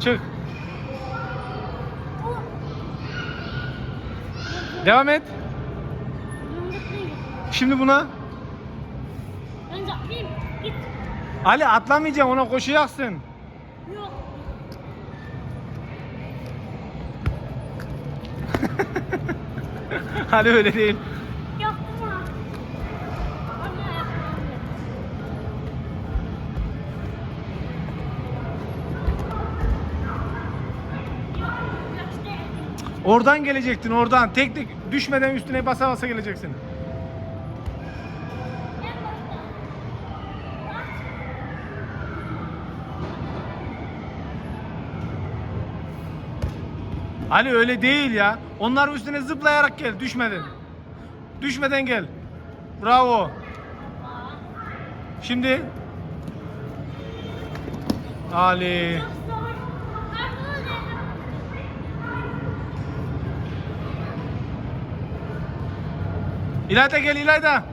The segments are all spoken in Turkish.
Çık. Devam et. Şimdi buna. Ben zıplayayım. Git. Ali atlamayacaksın ona koşacaksın. Yok. Ali öyle değil. Oradan gelecektin oradan. Tek tek düşmeden üstüne basa basa geleceksin. Ali öyle değil ya. Onların üstüne zıplayarak gel düşmeden. Düşmeden gel. Bravo. Şimdi Ali. İlayda gel İlayda.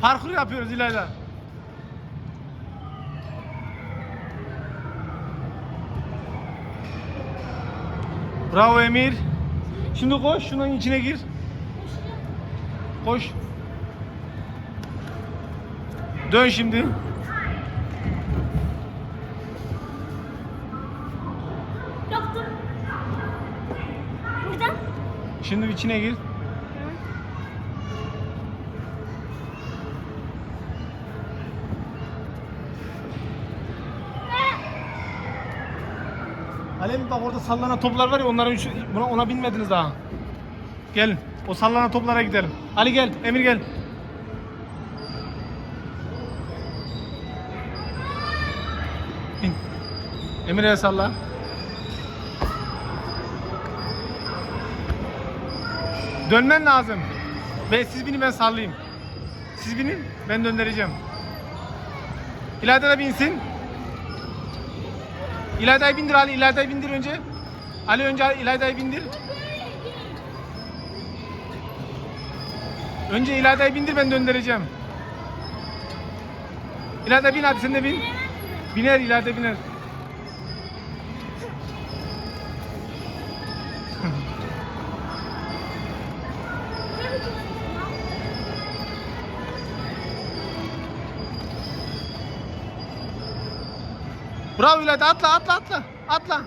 Parkur yapıyoruz İlayda. Bravo Emir. Şimdi koş şunun içine gir. Koş. Dön şimdi. Yaptım. Buradan. Şimdi içine gir. Alem bak orada sallanan toplar var ya onların üç, buna, ona binmediniz daha. Gel. O sallanan toplara gidelim. Ali gel. Emir gel. Bin. Emir'e salla. Dönmen lazım. Ve siz binin ben sallayayım. Siz binin ben döndüreceğim. İlayda da binsin. İlayda'yı bindir Ali. İlayda'yı bindir önce. Ali önce İlayda'yı bindir. Önce İlayda'yı bindir ben döndüreceğim. İlayda bin hadi sen de bin. Biner İlayda biner. Bravo İlayda atla atla atla. Atla.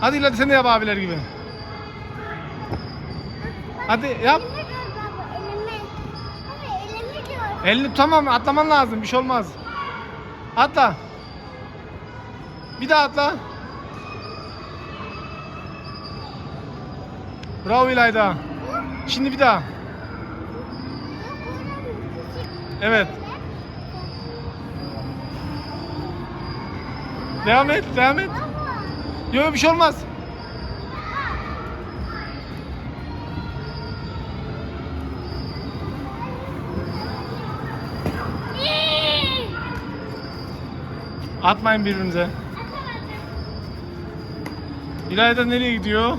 Hadi İlayda sen de yap abiler gibi. Hadi yap. Elini tamam atlaman lazım bir şey olmaz. Atla. Bir daha atla. Bravo İlayda. Şimdi bir daha. Evet. Devam et, devam et. Yok bir şey olmaz. Atmayın birbirinize. İlayda nereye gidiyor?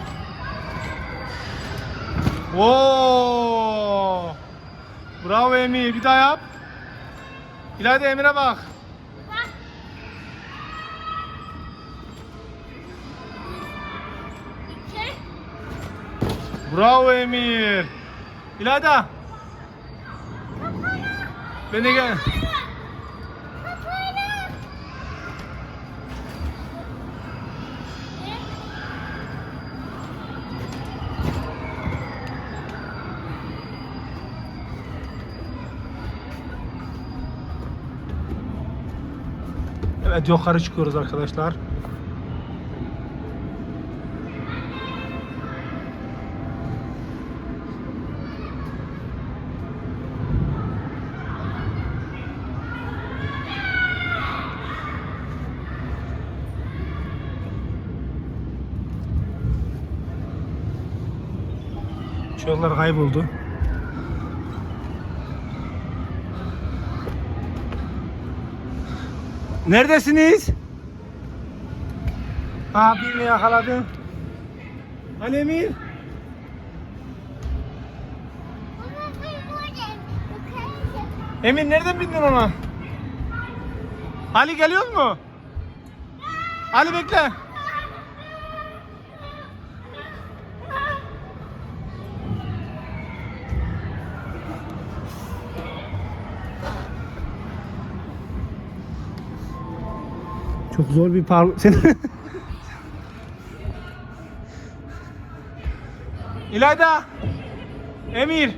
Oo! Bravo Emir. Bir daha yap. İlayda Emir'e bak. Bravo Emir. İlayda. Ben de gel. Evet yukarı çıkıyoruz arkadaşlar. Çocuklar kayboldu. Neredesiniz? Aa birini yakaladım. Ali Emir. Emir nereden bindin ona? Ali geliyor mu? Ali bekle. Çok zor bir par... Sen... İlayda! Emir!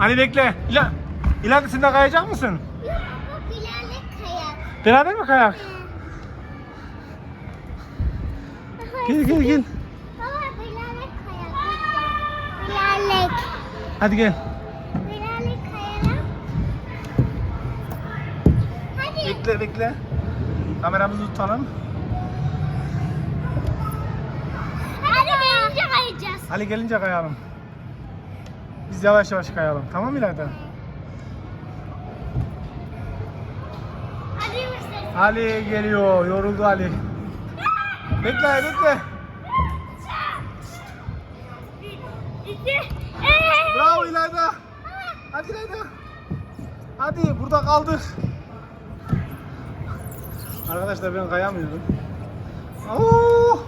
Ali bekle. İla... İlayda sen de kayacak mısın? Yok baba bilalek kayak. Beraber mi kayak? Gel gel gel. Baba bilalek kayak. Bilalek. Hadi gel. Bilalek kayalım. Hadi. Bekle bekle. Kameramızı tutalım. Hadi gelince kayacağız. Ali gelince kayalım. Biz yavaş yavaş kayalım. Tamam mı İlayda? Hadi. Ali geliyor. Yoruldu Ali. Bekle bekle. İki. İlayda. Hadi İlayda. Hadi burada kaldık. Arkadaşlar ben kayamıyorum. Oo!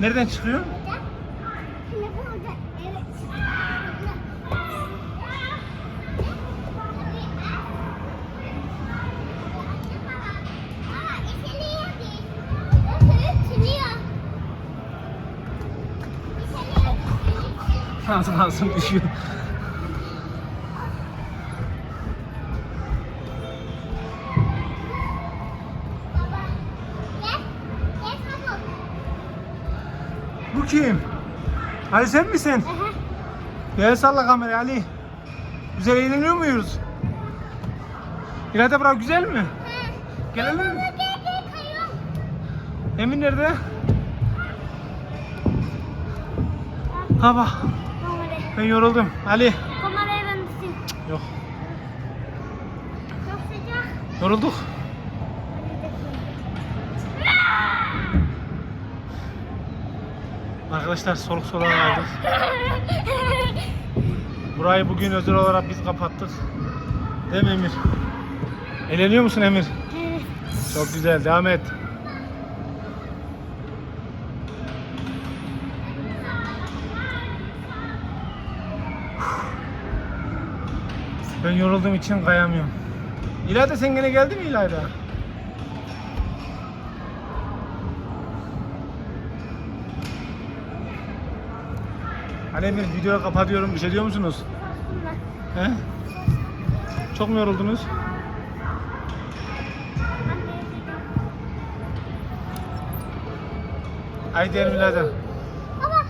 Nereden çıkıyor? Ağzım ağzım düşüyor. Kim? Ali sen misin? Gel salla kamerayı Ali. Güzel eğleniyor muyuz? İlayda bura güzel mi? Gelelim mi? Emin nerede? Hava. Ben yoruldum. Ali. Kamerayı ben. Yok. Çok sıcak. Yorulduk. Arkadaşlar soluk soluğa aldık. Burayı bugün özel olarak biz kapattık. Değil mi Emir? Eğleniyor musun Emir? Çok güzel. Devam et. Ben yorulduğum için kayamıyorum. İlayda sen gene geldi mi İlayda? Emir videoyu kapatıyorum. Bir şey diyor musunuz? He? Çok mu yoruldunuz? Haydi. Ama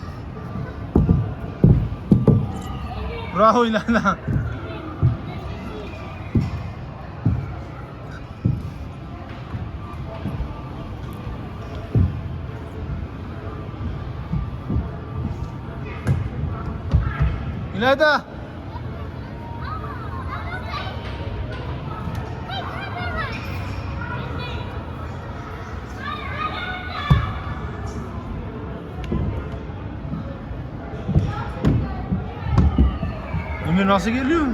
Bravo İlayda. İlayda. Ömür nasıl geliyor?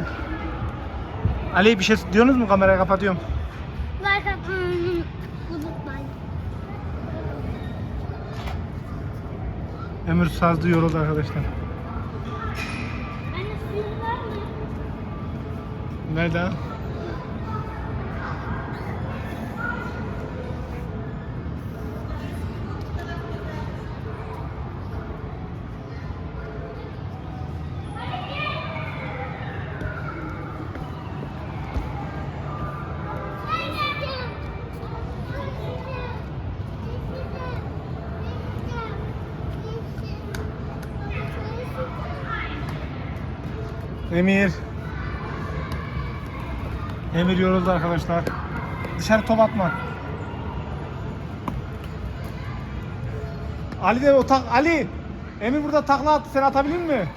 Ali bir şey diyorsunuz mu kamerayı kapatıyorum. like unutmayın. Ömür sazdı yoruldu arkadaşlar. Nereden? Emir. Emir yoruldu arkadaşlar. Dışarı top atma. Ali de o tak Ali. Emir burada takla attı. Sen atabilir mi?